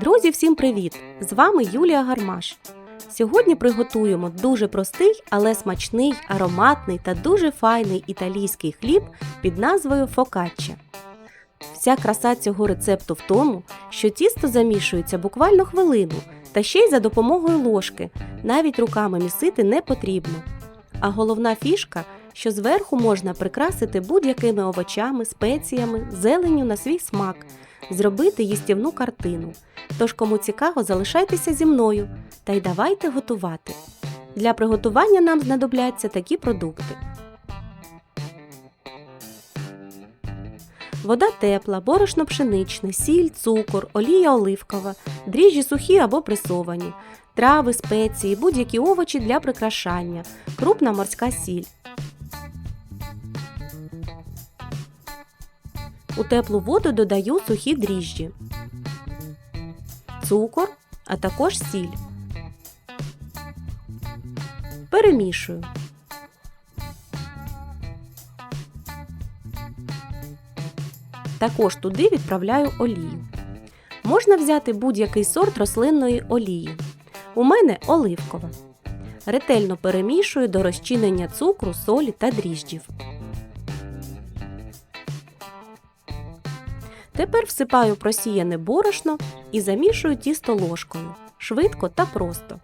Друзі, всім привіт! З вами Юлія Гармаш. Сьогодні приготуємо дуже простий, але смачний, ароматний та дуже файний італійський хліб під назвою фокачча. Вся краса цього рецепту в тому, що тісто замішується буквально хвилину та ще й за допомогою ложки, навіть руками місити не потрібно. А головна фішка, що зверху можна прикрасити будь-якими овочами, спеціями, зеленню на свій смак, зробити їстівну картину. Тож, кому цікаво, залишайтеся зі мною та й давайте готувати. Для приготування нам знадобляться такі продукти: вода тепла, борошно пшеничне, сіль, цукор, олія оливкова, дріжджі сухі або пресовані, трави, спеції, будь-які овочі для прикрашання, крупна морська сіль. У теплу воду додаю сухі дріжджі, цукор, а також сіль. Перемішую. Також туди відправляю олію. Можна взяти будь-який сорт рослинної олії. У мене оливкова. Ретельно перемішую до розчинення цукру, солі та дріжджів. Тепер всипаю просіяне борошно і замішую тісто ложкою. Швидко та просто.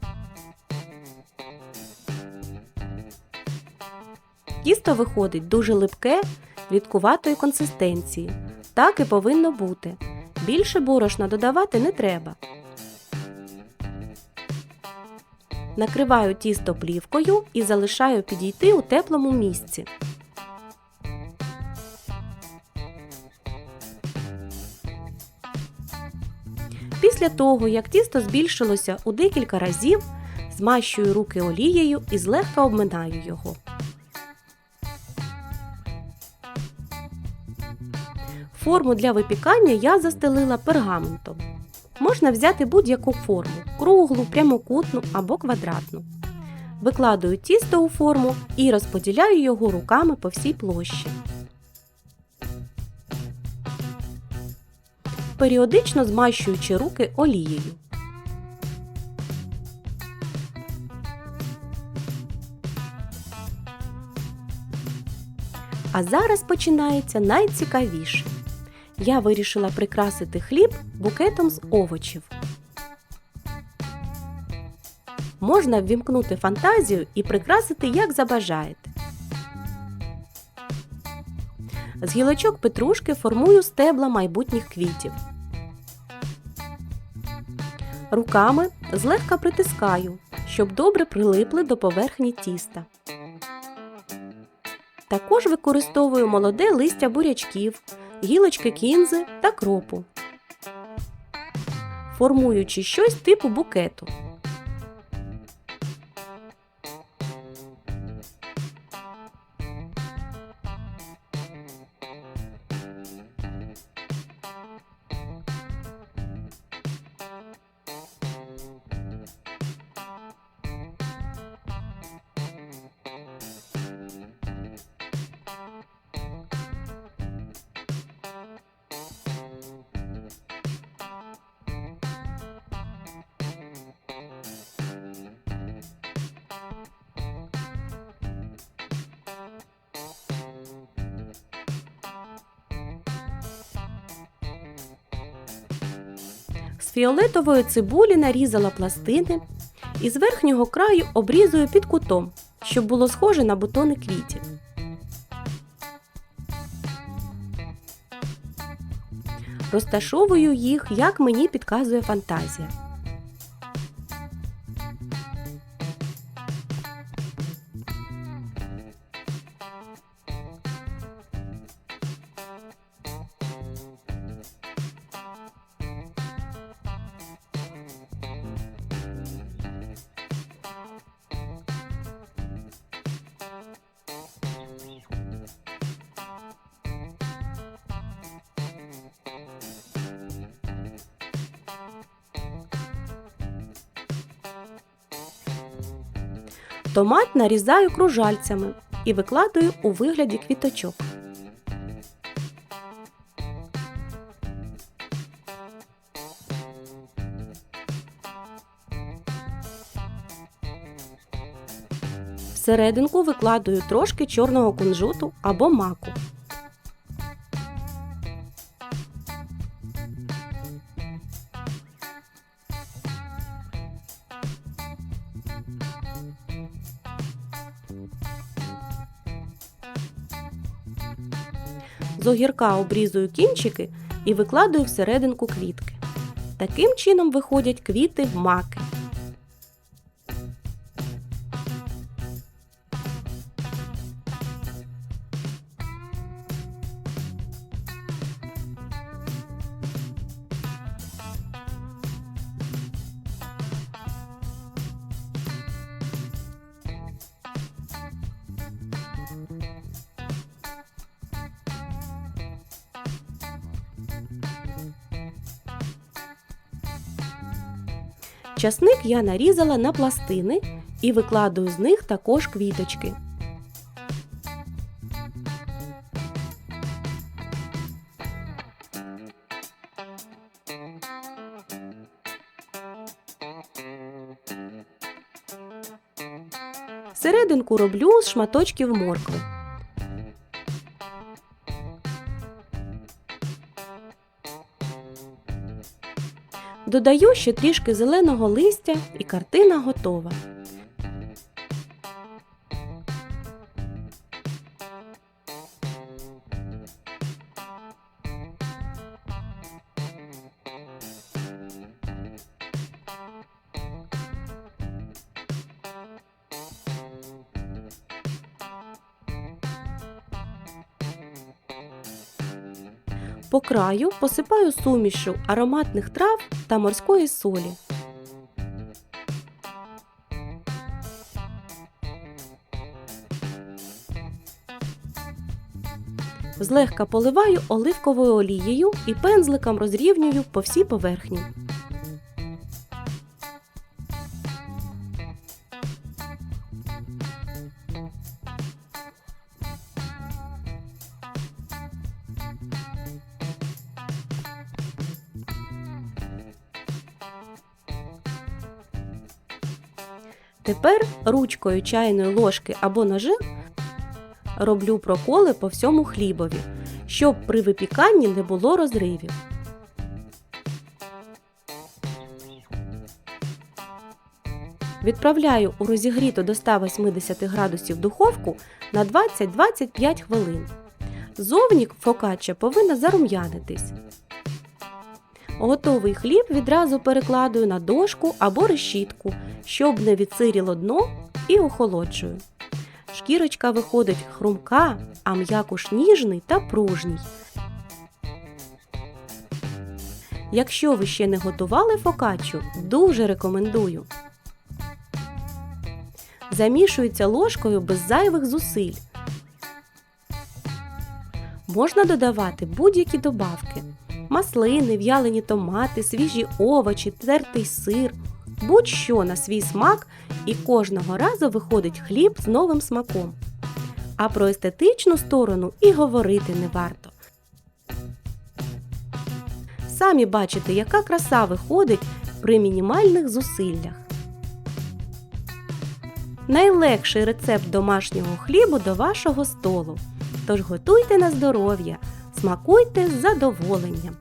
Тісто виходить дуже липке, рідкуватої консистенції. Так і повинно бути. Більше борошна додавати не треба. Накриваю тісто плівкою і залишаю підійти у теплому місці. Після того, як тісто збільшилося у декілька разів, змащую руки олією і злегка обминаю його. Форму для випікання я застелила пергаментом. Можна взяти будь-яку форму круглу, прямокутну або квадратну. Викладаю тісто у форму і розподіляю його руками по всій площі. Періодично змащуючи руки олією. А зараз починається найцікавіше. Я вирішила прикрасити хліб букетом з овочів. Можна ввімкнути фантазію і прикрасити як забажаєте. З гілочок петрушки формую стебла майбутніх квітів. Руками злегка притискаю, щоб добре прилипли до поверхні тіста. Також використовую молоде листя бурячків, гілочки кінзи та кропу, формуючи щось типу букету. Фіолетової цибулі нарізала пластини і з верхнього краю обрізую під кутом, щоб було схоже на бутони квітів. Розташовую їх, як мені підказує фантазія. Томат нарізаю кружальцями і викладую у вигляді квіточок. Всерединку викладаю трошки чорного кунжуту або маку. З огірка обрізую кінчики і викладую всерединку квітки. Таким чином виходять квіти маки. Часник я нарізала на пластини і викладаю з них також квіточки. Серединку роблю з шматочків моркви. Додаю ще трішки зеленого листя і картина готова. По краю посипаю сумішю ароматних трав та морської солі. Злегка поливаю оливковою олією і пензликом розрівнюю по всій поверхні. Тепер ручкою чайної ложки або ножем роблю проколи по всьому хлібові, щоб при випіканні не було розривів. Відправляю у розігріту до 180 градусів духовку на 20-25 хвилин. Зовні фокачча повинна зарум'янитись. Готовий хліб відразу перекладую на дошку або решітку, щоб не відсиріло дно і охолоджую. Шкірочка виходить хрумка, а м'якуш ніжний та пружній. Якщо ви ще не готували фокаччу, дуже рекомендую. Замішується ложкою без зайвих зусиль. Можна додавати будь-які добавки маслини, в'ялені томати, свіжі овочі, тертий сир, будь-що на свій смак, і кожного разу виходить хліб з новим смаком. А про естетичну сторону і говорити не варто. Самі бачите, яка краса виходить при мінімальних зусиллях. Найлегший рецепт домашнього хлібу до вашого столу. Тож готуйте на здоров'я, смакуйте з задоволенням.